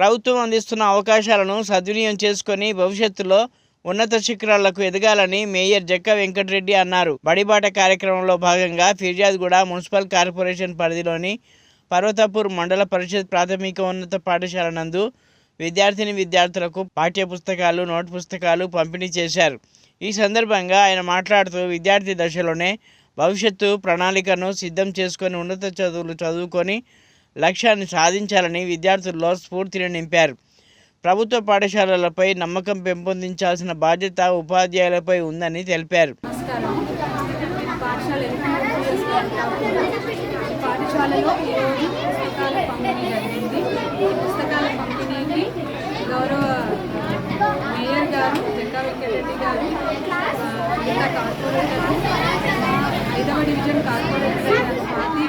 ప్రభుత్వం అందిస్తున్న అవకాశాలను సద్వినియోగం చేసుకొని భవిష్యత్తులో ఉన్నత శిఖరాలకు ఎదగాలని మేయర్ జక్క వెంకటరెడ్డి అన్నారు. బడిబాట కార్యక్రమంలో భాగంగా ఫిర్యాదుగూడ మున్సిపల్ కార్పొరేషన్ పరిధిలోని పర్వతపూర్ మండల పరిషత్ ప్రాథమిక ఉన్నత పాఠశాల నందు విద్యార్థిని విద్యార్థులకు పాఠ్య పుస్తకాలు నోట్ పుస్తకాలు పంపిణీ చేశారు. ఈ సందర్భంగా ఆయన మాట్లాడుతూ విద్యార్థి దశలోనే భవిష్యత్తు ప్రణాళికను సిద్ధం చేసుకొని ఉన్నత చదువులు చదువుకొని లక్ష్యాన్ని సాధించాలని విద్యార్థుల్లో స్ఫూర్తిని నింపారు. ప్రభుత్వ పాఠశాలలపై నమ్మకం పెంపొందించాల్సిన బాధ్యత ఉపాధ్యాయులపై ఉందని తెలిపారు. పాఠశాలలో పుస్తకాల పంపిణీ జరిగింది. ఈ పుస్తకాల పంపిణీకి గౌరవ మేయర్ గారు వెంకటరెడ్డి గారు మిగతా కార్పొరేటర్ ఐదవ డివిజన్ కార్పొరేటర్ స్వాతి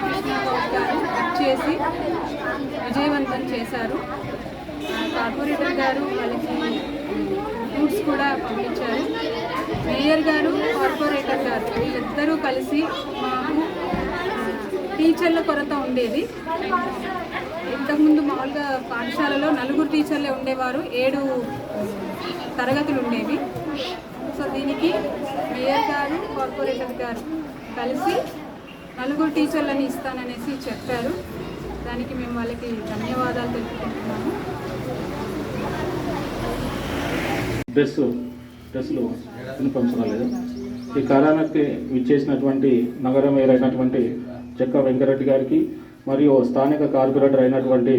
చేసి విజయవంతం చేశారు. కార్పొరేటర్ గారు వాళ్ళకి ఫ్రూట్స్ కూడా పంపించారు. మేయర్ గారు కార్పొరేటర్ గారు వీళ్ళిద్దరూ కలిసి మాకు టీచర్ల కొరత ఉండేది. ఇంతకుముందు మామూలుగా పాఠశాలలో నలుగురు టీచర్లే ఉండేవారు. ఏడు తరగతులు ఉండేవి. సో దీనికి మేయర్ గారు కార్పొరేటర్ గారు కలిసి నలుగురు టీచర్లని ఇస్తాననేసి చెప్పారు. దానికి మేము వాళ్ళకి ధన్యవాదాలు తెలుపుకుంటున్నాము. డ్రెస్ డ్రెస్సులు యూనిఫామ్స్ రాలేదు. ఈ కరోనాకి విచ్చేసినటువంటి నగర మేయర్ అయినటువంటి చెక్క వెంకరెడ్డి గారికి మరియు స్థానిక కార్పొరేటర్ అయినటువంటి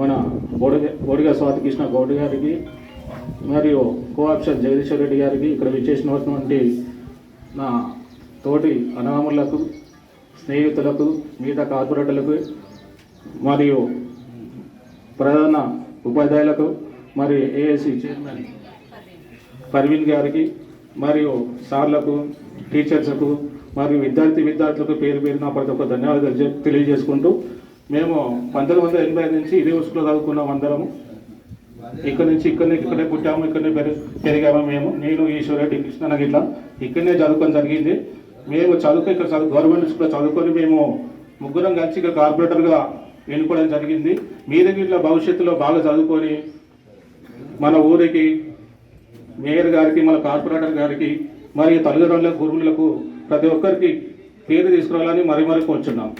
మన బోడిగ బోడిగ స్వాతి కృష్ణ గౌడ్ గారికి మరియు కోఆప్షన్ జగదీశ్వర్ రెడ్డి గారికి ఇక్కడ విచ్చేసినటువంటి నా తోటి అనామూలకు స్నేహితులకు మిగతా కార్పొరేటర్లకు మరియు ప్రధాన ఉపాధ్యాయులకు మరియు ఏఎస్సి చైర్మన్ పర్వీన్ గారికి మరియు సార్లకు టీచర్స్కు మరియు విద్యార్థి విద్యార్థులకు పేరు పేరున ప్రతి ఒక్క ధన్యవాదాలు తెలియజేసుకుంటూ మేము పంతొమ్మిది వందల ఎనభై ఐదు నుంచి ఇదే స్కూల్లో చదువుకున్నాం అందరము. ఇక్కడ నుంచి ఇక్కడనే ఇక్కడే పుట్టాము ఇక్కడనే పెరిగాము మేము. నేను ఈశ్వరెడ్డి కృష్ణ గిట్ల ఇక్కడనే చదువుకొని జరిగింది. మేము చదువుకు ఇక్కడ చదువు గవర్నమెంట్ స్కూల్లో చదువుకొని మేము ముగ్గురం కలిసి ఇక్కడ కార్పొరేటర్గా ఎన్నుకోవడం జరిగింది. మీ దగ్గర భవిష్యత్తులో బాగా చదువుకొని మన ఊరికి మేయర్ గారికి మన కార్పొరేటర్ గారికి మరియు తల్లిదండ్రులకు గురువులకు ప్రతి ఒక్కరికి పేరు తీసుకురావాలని మరీ మరీ కోరుచున్నాం.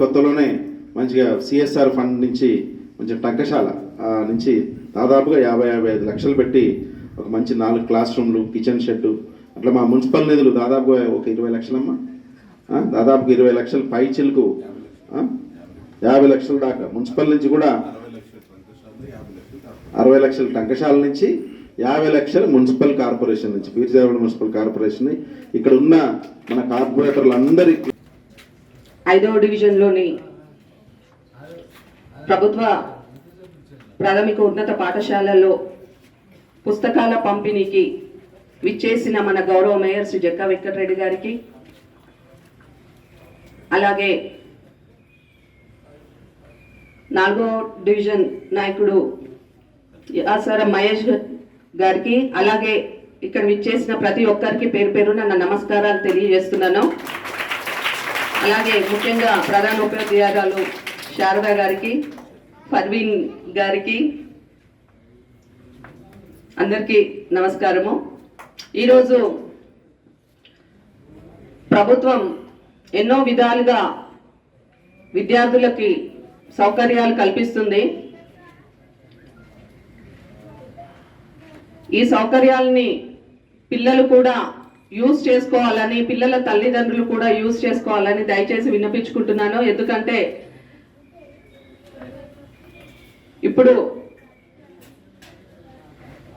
కొత్తలోనే మంచిగా సిఎస్ఆర్ ఫండ్ నుంచి మంచి టంకశాల నుంచి దాదాపుగా యాభై యాభై ఐదు లక్షలు పెట్టి ఒక మంచి నాలుగు క్లాస్ రూమ్లు కిచెన్ షెడ్డు అట్లా మా మున్సిపల్ నిధులు దాదాపుగా ఒక ఇరవై లక్షలమ్మా. దాదాపు దాదాపుగా ఇరవై లక్షలు పై చిలుకు. యాభై లక్షల దాకా. మున్సిపల్ నుంచి కూడా అరవై లక్షల టంకశాల నుంచి యాభై లక్షలు మున్సిపల్ కార్పొరేషన్ నుంచి బీర్జావిడ మున్సిపల్ కార్పొరేషన్ ఇక్కడ ఉన్న మన కార్పొరేటర్లు అందరి ఐదవ డివిజన్లోని ప్రభుత్వ ప్రాథమిక ఉన్నత పాఠశాలల్లో పుస్తకాల పంపిణీకి విచ్చేసిన మన గౌరవ మేయర్ శ్రీ జక్కా వెంకటరెడ్డి గారికి అలాగే నాలుగో డివిజన్ నాయకుడు ఆసారం మహేష్ గారికి అలాగే ఇక్కడ విచ్చేసిన ప్రతి ఒక్కరికి పేరు పేరున నా నమస్కారాలు తెలియజేస్తున్నాను. అలాగే ముఖ్యంగా ప్రధాన ఉపాధ్యాయురాలు శారద గారికి పర్వీన్ గారికి అందరికీ నమస్కారము. ఈరోజు ప్రభుత్వం ఎన్నో విధాలుగా విద్యార్థులకి సౌకర్యాలు కల్పిస్తుంది. ఈ సౌకర్యాలని పిల్లలు కూడా యూజ్ చేసుకోవాలని పిల్లల తల్లిదండ్రులు కూడా యూజ్ చేసుకోవాలని దయచేసి విన్నపించుకుంటున్నాను. ఎందుకంటే ఇప్పుడు